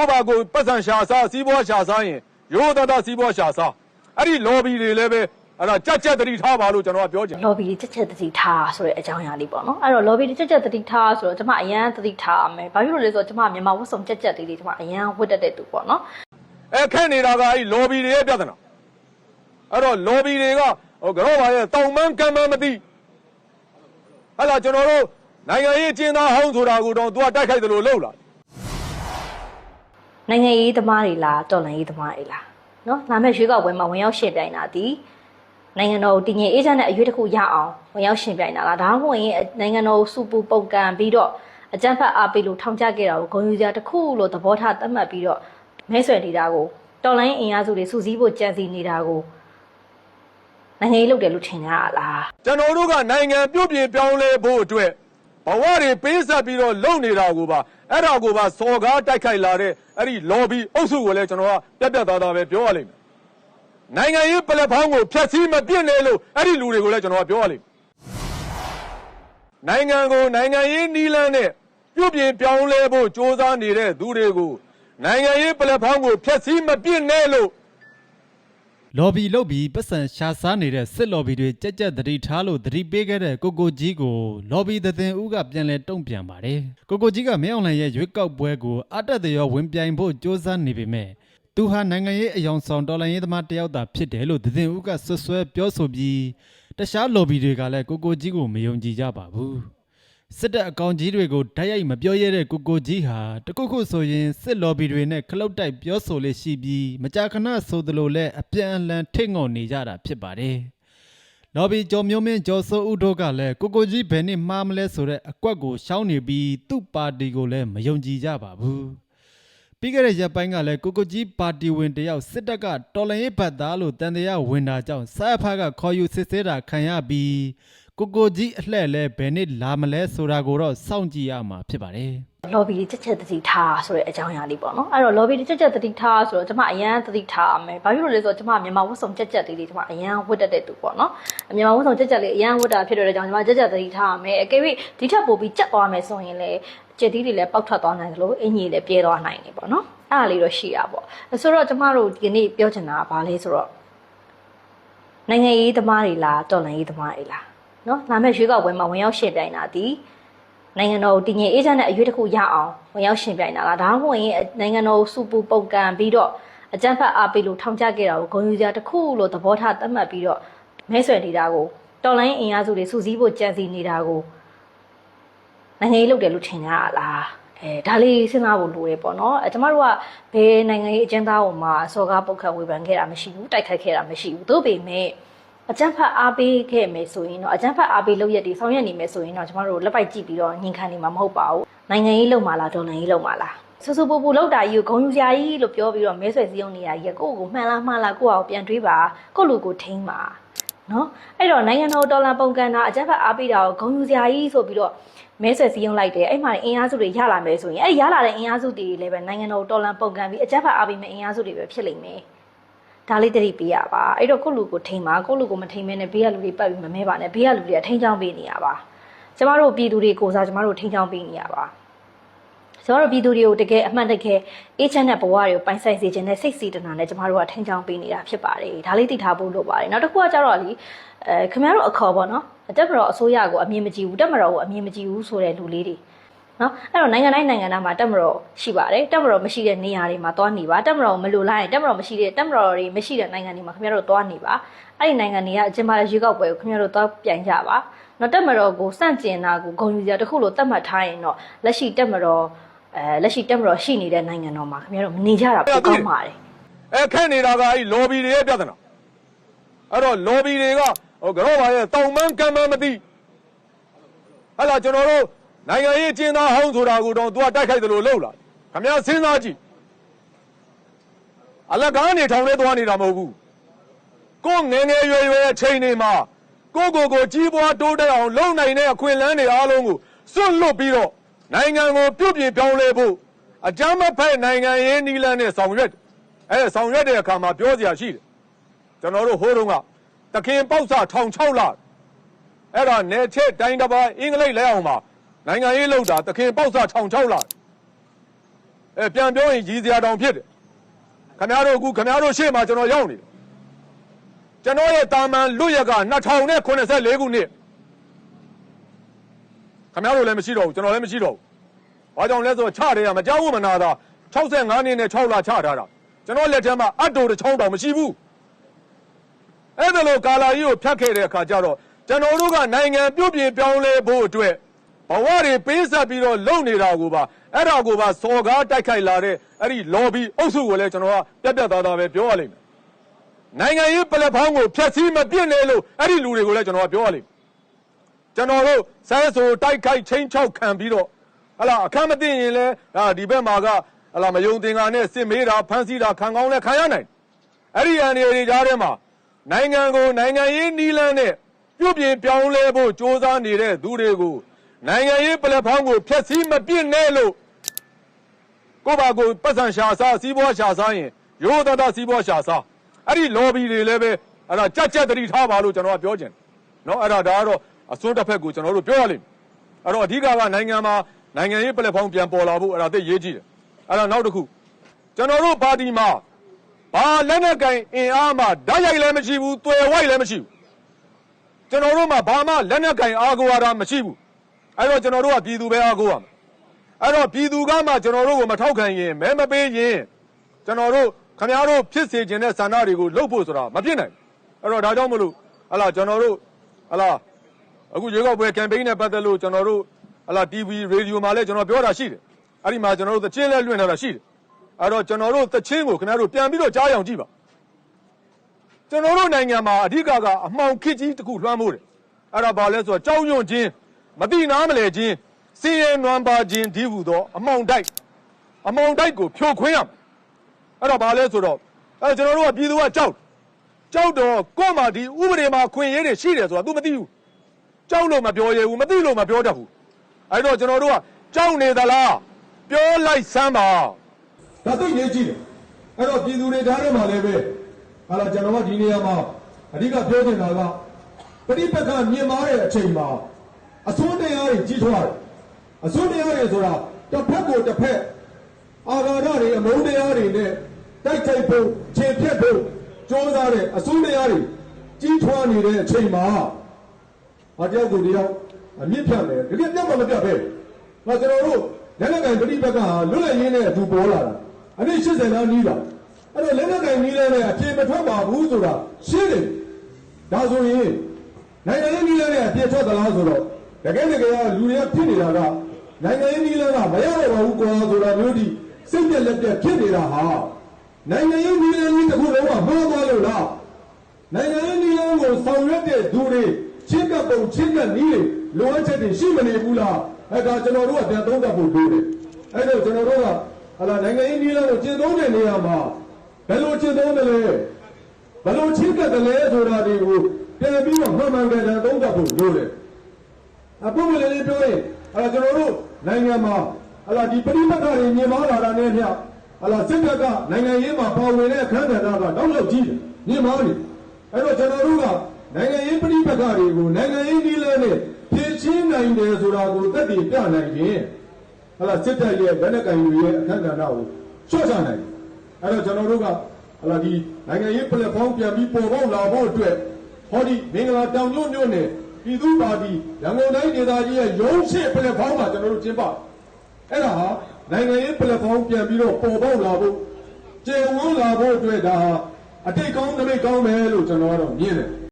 ကိုယ့်ဘာကိုယ်ပတ်စံရှာစားစီးပွားရှာစားရင်ရိုးသားသားစီးပွားရှာစားအဲ့ဒီ lobby တွေလည်းပဲအဲ့ဒါကြက်ကြက်တတိထားပါလို့ကျွန်တော်ကပြောချင် lobby တွေချက်ချက်တတိထားဆိုတဲ့အကြောင်းအရာလေးပေါ့နော်အဲ့တော့ lobby တွေချက်ချက်တတိထားဆိုတော့ကျွန်မအရန်တတိထားရမယ်ဘာဖြစ်လို့လဲဆိုတော့ကျွန်မမြန်မာဝတ်စုံချက်ချက်လေးတွေကျွန်မအရန်ဝတ်တတ်တဲ့သူပေါ့နော်အဲခက်နေတာကအဲ့ lobby တွေရဲ့ပြဿနာအဲ့တော့ lobby တွေကဟိုကတော့ပါရဲ့တောင်ပန်းကမ်းပန်းမသိဟဲ့လားကျွန်တော်တို့နိုင်ငံရေးအကျဉ်းသားဟောင်းဆိုတာကိုတော့သူကတိုက်ခိုက်တယ်လို့လုပ်လာ နိုင်ငံရေးသမားတွေလားတော်လှန်ရေးသမားတွေလားနော်လာမယ့်ရွေးကောက်ပွဲမှာဝင်ရောက်ရှင်ပြိုင်တာဒီနိုင်ငံတော်ကိုတည်ငြိမ်အေးချမ်းတဲ့အရွေးတစ်ခုရအောင်ဝင်ရောက်ရှင်ပြိုင်တာလားဒါမှမဟုတ်ရင်နိုင်ငံတော်ကိုစူပူပုတ်ကန်ပြီးတော့အကြမ်းဖက်အားပေးလို့ထောင်ချခဲ့တာကိုဂုဏ်ယူစရာတစ်ခုလို့သဘောထားသတ်မှတ်ပြီးတော့မဲဆွယ်နေတာကိုတော်လိုင်းအင်အားစုတွေစူးစီးဖို့ကြံစီနေတာကိုနိုင်ငံရေးလုပ်တယ်လို့ထင်ကြရလားကျွန်တော်တို့ကနိုင်ငံပြုတ်ပြင်ပြောင်းလဲဖို့အတွက် ဘဝတွေပေးဆက်ပြီးတော့လုပ်နေတာကိုပါအဲ့ဒါကိုပါစော်ကားတိုက်ခိုက်လာတဲ့အဲ့ဒီ lobby အုပ်စုကိုလည်းကျွန်တော်ကပြက်ပြက်သားသားပဲပြောရလိမ့်မယ်နိုင်ငံရေးပလက်ဖောင်းကိုဖျက်ဆီးမပြစ်နဲ့လို့အဲ့ဒီလူတွေကိုလည်းကျွန်တော်ကပြောရလိမ့်မယ်နိုင်ငံကိုနိုင်ငံရေးနီးလန်းနဲ့ပြုတ်ပြင်ပြောင်းလဲဖို့စ조사နေတဲ့သူတွေကိုနိုင်ငံရေးပလက်ဖောင်းကိုဖျက်ဆီးမပြစ်နဲ့လို့ လော်ဘီလုတ်ပြီးပတ်စံရှာစားနေတဲ့စစ်လော်ဘီတွေကြက်ကြက်တတိထားလို့တတိပေးခဲ့တဲ့ကိုကိုကြီးကိုလော်ဘီသသင်ဦးကပြန်လဲတုံ့ပြန်ပါတယ်ကိုကိုကြီးကမင်းအောင်လှိုင်ရဲ့ရွေးကောက်ပွဲကိုအတက်တရောဝင်ပြိုင်ဖို့စ조사နေပေမဲ့သူဟာနိုင်ငံရေးအယောင်ဆောင်တော်လှန်ရေးသမားတစ်ယောက်သာဖြစ်တယ်လို့သသင်ဦးကဆွဆွဲပြောဆိုပြီးတခြားလော်ဘီတွေကလည်းကိုကိုကြီးကိုမယုံကြည်ကြပါဘူး စစ်တပ်အကောင်ကြီးတွေကိုဓာတ်ရိုက်မပြောရတဲ့ကိုကိုကြီးဟာတခုခုဆိုရင်စစ်လော်ဘီတွေနဲ့ခလုတ်တိုက်ပြောဆိုလေးရှိပြီးမကြာခဏဆိုသလိုလဲအပြန်အလှန်ထိတ်ငုံနေကြတာဖြစ်ပါတယ်။လော်ဘီကျော်မျိုးမင်းကျော်စိုးဦးတို့ကလည်းကိုကိုကြီးဘယ်နှစ်မှားမလဲဆိုတဲ့အကွက်ကိုရှောင်းနေပြီးသူ့ပါတီကိုလည်းမယုံကြည်ကြပါဘူး။ပြီးခဲ့တဲ့ရက်ပိုင်းကလည်းကိုကိုကြီးပါတီဝင်တယောက်စစ်တပ်ကတော်လှန်ရေးဘတ်သားလို့တန်တရားဝင်တာကြောင့်စားဖားကခေါ်ယူစစ်ဆေးတာခံရပြီး ကိုကိုကြီးအလှဲ့လဲဘယ်နှစ်လာမလဲဆိုတာကိုတော့စောင့်ကြည့်ရမှာဖြစ်ပါတယ်။ lobby တွေချက်ချက်တတိထားဆိုတဲ့အကြောင်းအရာလေးပေါ့နော်အဲ့တော့ lobby တွေချက်ချက်တတိထားဆိုတော့ကျွန်မအရန်တတိထားရမယ်ဘာဖြစ်လို့လဲဆိုတော့ကျွန်မမြန်မာဝတ်စုံချက်ချက်လေးတွေကျွန်မအရန်ဝတ်တတ်တဲ့သူပေါ့နော်မြန်မာဝတ်စုံချက်ချက်လေးအရန်ဝတ်တာဖြစ်တဲ့ကြောင့်ကျွန်မချက်ချက်တတိထားရမယ်အကယ်၍ဒီထက်ပိုပြီးကြက်သွားမယ်ဆိုရင်လည်းကြက်သီးတွေလည်းပောက်ထွက်သွားနိုင်တယ်လို့အင်ကြီးလည်းပြဲသွားနိုင်တယ်ပေါ့နော်အဲ့ဒါလေးတော့ရှိတာပေါ့ဆိုတော့ကျွန်မတို့ဒီနေ့ပြောချင်တာကဘာလဲဆိုတော့နိုင်ငံရေးသမားတွေလားတော်လှန်ရေးသမားတွေလား နော်လာမယ့်ရွေးကောက်ပွဲမှာဝင်ရောက်ရှင်ပြိုင်တာဒီနိုင်ငံတော်ကိုတည်ငြိမ်အေးချမ်းတဲ့အရွေးတစ်ခုရအောင်ဝင်ရောက်ရှင်ပြိုင်တာလားဒါမှမဟုတ်ရင်နိုင်ငံတော်ကိုစူပူပုတ်ကန်ပြီးတော့အကြမ်းဖက်အားပေးလို့ထောင်ချခဲ့တာကိုဂုဏ်ယူစရာတစ်ခုလို့သဘောထားသတ်မှတ်ပြီးတော့မဲဆွယ်နေတာကိုတော်လိုင်းအင်အားစုတွေစူးစီးဖို့ကြံစီနေတာကိုနိုင်ငံရေးလုပ်တယ်လို့ထင်ကြရလားအဲဒါလေးစဉ်းစားဖို့လိုတယ်ပေါ့နော်အဲကျမတို့ကဘယ်နိုင်ငံရေးအကျဉ်းသားကိုမှစော်ကားပုတ်ခတ်ဝေဖန်ခဲ့တာမရှိဘူးတိုက်ခိုက်ခဲ့တာမရှိဘူးသို့ပေမဲ့ အကြမ်းဖက်အားပေးခဲ့မယ်ဆိုရင်တော့အကြမ်းဖက်အားပေးလုပ်ရက်တွေဆောင်ရွက်နေမယ်ဆိုရင်တော့ကျမတို့လက်ပိုက်ကြည့်ပြီးတော့ညင်ခံနေမှာမဟုတ်ပါဘူးနိုင်ငံရေးလုပ်မှာလားဒေါ်လာရေးလုပ်မှာလားဆူဆူပူပူလောက်တာကြီးကိုဂုံယူစရာကြီးလို့ပြောပြီးတော့မဲဆွယ်စည်းရုံးနေတာကြီးကကိုယ့်ကိုမှန်လားမှားလားကိုယ့်အောင်ပြန်တွေးပါကိုယ့်လူကိုထိန်းပါနော်အဲ့တော့နိုင်ငံတော်ဒေါ်လာပုံကန်တာအကြမ်းဖက်အားပေးတာကိုဂုံယူစရာကြီးဆိုပြီးတော့မဲဆွယ်စည်းရုံးလိုက်တယ်အဲ့မှာအင်အားစုတွေရလာမယ်ဆိုရင်အဲ့ရလာတဲ့အင်အားစုတွေလည်းပဲနိုင်ငံတော်ဒေါ်လာပုံကန်ပြီးအကြမ်းဖက်အားပေးမယ့်အင်အားစုတွေပဲဖြစ်လိမ့်မယ် ဒါလေးတတိပေးရပါအဲ့တော့ကိုယ့်လူကိုထိန်ပါကိုယ့်လူကိုမထိန်မဲနဲ့ဘေးကလူတွေပတ်ပြီးမမဲပါနဲ့ဘေးကလူတွေကထိန်ချောင်းပေးနေရပါကျမတို့ပြည်သူတွေကိုစားကျမတို့ထိန်ချောင်းပေးနေရပါကျမတို့ပြည်သူတွေကိုတကယ်အမှန်တကယ်အေးချမ်းတဲ့ဘဝတွေကိုပိုင်ဆိုင်စေခြင်းနဲ့စိတ်စီတနာနဲ့ကျမတို့ကထိန်ချောင်းပေးနေတာဖြစ်ပါတယ်ဒါလေးသိထားဖို့လိုပါတယ်နောက်တစ်ခုကကျတော့လေအဲခင်ဗျားတို့အခေါ်ပေါ့နော်တက်မတော်အစိုးရကိုအမြင်မကြည့်ဘူးတက်မတော်ကိုအမြင်မကြည့်ဘူးဆိုတဲ့လူလေးတွေ နော်အဲ့တော့နိုင်ငံတိုင်းနိုင်ငံသားမှာတက်မတော်ရှိပါတယ်တက်မတော်မရှိတဲ့နေရာတွေမှာသွားနေပါတက်မတော်မလိုလားရင်တက်မတော်မရှိတဲ့တက်မတော်တွေမရှိတဲ့နိုင်ငံတွေမှာခင်ဗျားတို့သွားနေပါအဲ့ဒီနိုင်ငံတွေကအကျဉ်းပါရွေးကောက်ပွဲကိုခင်ဗျားတို့သွားပြန်ကြပါနော်တက်မတော်ကိုစန့်ကျင်တာကိုဂုဏ်ယူစရာတစ်ခုလို့သတ်မှတ်ထားရင်တော့လက်ရှိတက်မတော်အဲလက်ရှိတက်မတော်ရှိနေတဲ့နိုင်ငံတော်မှာခင်ဗျားတို့မနေကြတာပိုကောင်းပါတယ်အဲခက်နေတာကအဲ့ lobby တွေရဲ့ပြဿနာအဲ့တော့ lobby တွေကဟိုကတော့ပါရဲ့တောင်ပန်းကမ်းပန်းမသိဟဲ့လားကျွန်တော်တို့ နိုင်ငံရေးအကျဉ်းသားဟောင်းဆိုတာကိုတော့သူကတိုက်ခိုက်တယ်လို့လုပ်လာခင်ဗျားစဉ်းစားကြည့်အလကားနေထောင်လဲသွားနေတာမဟုတ်ဘူးကိုယ်ငယ်ငယ်ရွယ်ရွယ်အချိန်တွေမှာကိုယ့်ကိုယ်ကိုကြီးပွားတိုးတက်အောင်လုပ်နိုင်တဲ့အခွင့်အလမ်းတွေအားလုံးကိုစွန့်လွတ်ပြီးတော့နိုင်ငံကိုပြုတ်ပြင်ပြောင်းလဲဖို့အကြမ်းမဖက်နိုင်ငံရေးနီလန်းနဲ့ဆောင်ရွက်တယ်အဲဆောင်ရွက်တဲ့အခါမှာပြောစရာရှိတယ်ကျွန်တော်တို့ဟိုးတုန်းကတခင်ပေါက်စာထောင်6လအဲ့ဒါနယ်ချက်တိုင်းတစ်ပါးအင်္ဂလိပ်လဲအောင်မှာ နိုင်ငံရေးလောက်တာတခင်ပေါက်စာထောင်6လအဲပြန်ပြောရင်ကြီးစရာတောင်ဖြစ်တယ်ခင်ဗျားတို့အခုခင်ဗျားတို့ရှေ့မှာကျွန်တော်ရောက်နေတယ်ကျွန်တော်ရဲ့တာမန်လွတ်ရက်က2084ခုနှစ်ခင်ဗျားတို့လည်းမရှိတော့ဘူးကျွန်တော်လည်းမရှိတော့ဘူးဘာကြောင့်လဲဆိုတော့ချတယ်ကမကြောက်ဘူးမနာတာ65နှစ်နဲ့6လချထားတာကျွန်တော်လက်ထက်မှာအတူတစ်ချောင်းတောင်မရှိဘူးအဲ့ဒါလိုကာလာကြီးကိုဖြတ်ခဲ့တဲ့အခါကျတော့ကျွန်တော်တို့ကနိုင်ငံပြုတ်ပြင်ပြောင်းလဲဖို့အတွက် ဘဝတွေပေးဆက်ပြီးတော့လုပ်နေတာကိုပါအဲ့ဒါကိုပါစော်ကားတိုက်ခိုက်လာတဲ့အဲ့ဒီ lobby အုပ်စုကိုလည်းကျွန်တော်ကပြတ်ပြတ်သားသားပဲပြောရလိမ့်မယ်နိုင်ငံရေးပလက်ဖောင်းကိုဖျက်ဆီးမပြစ်နဲ့လို့အဲ့ဒီလူတွေကိုလည်းကျွန်တော်ကပြောရလိမ့်မယ်ကျွန်တော်တို့ဆဲဆိုတိုက်ခိုက်ချင်းချောက်ခံပြီးတော့ဟလာအခမ်းမသိရင်လည်းဒါဒီဘက်မှာကဟလာမယုံသင်္ကာနဲ့စစ်မေးတာဖမ်းဆီးတာခံကောင်းလဲခံရနိုင်အဲ့ဒီအန်ဒီတွေကြားထဲမှာနိုင်ငံကိုနိုင်ငံရေးနီးလန်းနဲ့ပြုတ်ပြင်ပြောင်းလဲဖို့စ조사နေတဲ့သူတွေကို နိုင်ငံရေးပလက်ဖောင်းကိုဖျက်ဆီးမပစ်နဲ့လို့ကိုပါကိုပတ်စံရှာစားစီးပွားရှာစားရင်ရိုးသားသားစီးပွားရှာစားအဲ့ဒီ lobby တွေလည်းပဲအဲ့ဒါကြက်ကြက်တတိထားပါလို့ကျွန်တော်ကပြောချင်တယ်နော်အဲ့ဒါဒါကတော့အစိုးတစ်ဖက်ကိုကျွန်တော်တို့ပြောရလိမ့်မယ်အဲ့တော့အဓိကကနိုင်ငံမှာနိုင်ငံရေးပလက်ဖောင်းပြန်ပေါ်လာဖို့အဲ့ဒါသိရေးကြည့်တယ်အဲ့ဒါနောက်တစ်ခုကျွန်တော်တို့ပါတီမှာဘာလက်နက်ကင်အင်အားမှဓာတ်ရိုက်လည်းမရှိဘူး၊တွယ်ဝိုက်လည်းမရှိဘူးကျွန်တော်တို့မှာဘာမှလက်နက်ကင်အားကိုအားမရှိဘူး အဲ့တော့ကျွန်တော်တို့ကပြည်သူပဲအားကိုးရမယ်။အဲ့တော့ပြည်သူကမှကျွန်တော်တို့ကိုမထောက်ခံရင်မဲမပေးရင်ကျွန်တော်တို့ခမရတို့ဖြစ်စေခြင်းတဲ့ဆန္ဒတွေကိုလှုပ်ဖို့ဆိုတာမဖြစ်နိုင်ဘူး။အဲ့တော့ဒါကြောင့်မလို့ဟလာကျွန်တော်တို့ဟလာအခုရွေးကောက်ပွဲကမ်ပိန်းနဲ့ပတ်သက်လို့ကျွန်တော်တို့ဟလာ TV ရေဒီယိုမှာလည်းကျွန်တော်ပြောတာရှိတယ်။အဲ့ဒီမှာကျွန်တော်တို့သချင်းလဲလွှင့်ထားတာရှိတယ်။အဲ့တော့ကျွန်တော်တို့သချင်းကိုခင်ဗျားတို့ပြန်ပြီးတော့ကြားရအောင်ကြည့်ပါကျွန်တော်တို့နိုင်ငံမှာအဓိကကအမှောင်ခစ်ကြီးတစ်ခုလွှမ်းမိုးတယ်အဲ့ဒါဘာလဲဆိုတော့ကြောက်ရွံ့ခြင်း မတိနာမလဲခြင်းစည်ရဲနွမ်းပါခြင်းဒီဟုသော အမှောင်တိုက်အမှောင်တိုက်ကိုဖြိုခွင်းရမယ်အဲ့တော့ဘာလဲဆိုတော့အဲ့ကျွန်တော်တို့ကပြည်သူကကြောက်ကြောက်တော့ကို့မှာဒီဥပဒေမှာခွင့်ရေးတွေရှိတယ်ဆိုတာ तू မသိဘူးကြောက်လို့မပြောရဘူးမသိလို့မပြောတတ်ဘူးအဲ့တော့ကျွန်တော်တို့ကကြောက်နေသလားပြောလိုက်စမ်းပါဒါသိရေးကြည့်တယ်အဲ့တော့ပြည်သူတွေဓာတ်ထဲမှာလည်းပဲဟာလာကျွန်တော်ကဒီနေရာမှာအဓိကပြောချင်တာကပဋိပက္ခမြင်မာတဲ့အချိန်မှာ အစွန်းတရားတွေကြီးထွားတယ်အစွန်းတရားတွေဆိုတာတစ်ဖက်ကိုတစ်ဖက်အာဃာတတွေအမုန်းတရားတွေနဲ့တိုက်ခိုက်ဖို့ခြေဖြတ်ဖို့ကြိုးစားတဲ့အစွန်းတရားတွေကြီးထွားနေတဲ့အချိန်မှာအတယောက်ကိုတယောက်အမြင့်ဖြတ်မယ်တကယ်ပြတ်မမပြတ်ပဲငါကျွန်တော်တို့လက်နက်ကင်ပဋိပက္ခဟာလွတ်လပ်ရင်းနဲ့အတူပေါ်လာတာအနည်း80လောက်နီးတာအဲ့တော့လက်နက်ကင်နီးလဲနဲ့အပြေမထွက်ပါဘူးဆိုတာရှင်းတယ်ဒါဆိုရင်နိုင်ငံရေးနီးလဲနဲ့အပြေထွက်သလားဆိုတော့ တကယ်တကယ်ကလူတွေကဖြစ်နေတာကနိုင်ငံရေးနီးလဲကမရတော့ပါဘူးကွာဆိုတာမျိုးဒီစိတ်ပြက်လက်ပြက်ဖြစ်နေတာဟာနိုင်ငံရေးနီးလဲကြီးတစ်ခုလုံးကမှားသွားလို့လားနိုင်ငံရေးနည်းလမ်းကိုဆောင်ရွက်တဲ့သူတွေချင်းကပ်ပုံချင်းကပ်နည်းတွေလိုအပ်ချက်တွေရှိမနေဘူးလားအဲဒါကျွန်တော်တို့ကပြန်သုံးသပ်ဖို့လိုတယ်အဲဒါကျွန်တော်တို့ကဟာလာနိုင်ငံရေးနည်းလမ်းကိုကျင့်သုံးတဲ့နေရာမှာဘယ်လိုကျင့်သုံးတယ်လဲဘယ်လိုချင်းကပ်တယ်လဲဆိုတာတွေကိုပြန်ပြီးတော့မှန်မှန်ကန်ကန်သုံးသပ်ဖို့လိုတယ် အခုမလေးလေးပြောရင်အဲဒါကျွန်တော်တို့နိုင်ငံမှာဟာလာဒီပရိပက္ခတွေမြင်မာလာတာနဲ့မျှဟာလာစစ်တပ်ကနိုင်ငံရေးမှာပါဝင်တဲ့အခမ်းအနားကတော့လောက်ကြီးတယ်မြင်မာနေတယ်အဲ့တော့ကျွန်တော်တို့ကနိုင်ငံရေးပဋိပက္ခတွေကိုနိုင်ငံရေးနည်းလမ်းနဲ့ဖြေရှင်းနိုင်တယ်ဆိုတာကိုသက်တည်ပြနိုင်ရင်ဟလာစစ်တပ်ရဲ့ဗနက်ကင်တွေရဲ့အခမ်းအနားကိုချော့ချနိုင်တယ်အဲ့တော့ကျွန်တော်တို့ကဟလာဒီနိုင်ငံရေးပလက်ဖောင်းပြန်ပြီးပေါ်ပေါက်လာဖို့အတွက်ဟောဒီမင်္ဂလာတောင်ညွန့်ညွန့်နဲ့ ပြည်သူ့ပါတီရန်ကုန်တိုင်းဒေသကြီးရဲ့ရုံးရှိပလက်ဖောင်းမှာကျွန်တော်တို့ကျင်းပအဲ့ဒါဟာနိုင်ငံရေးပလက်ဖောင်းပြန်ပြီးတော့ပေါ်ပေါက်လာဖို့ကျေဝန်းလာဖို့အတွက်ဒါဟာအတိတ်ကောင်းတမိတ်ကောင်းပဲလို့ကျွန်တော်ကတော့မြင်တယ်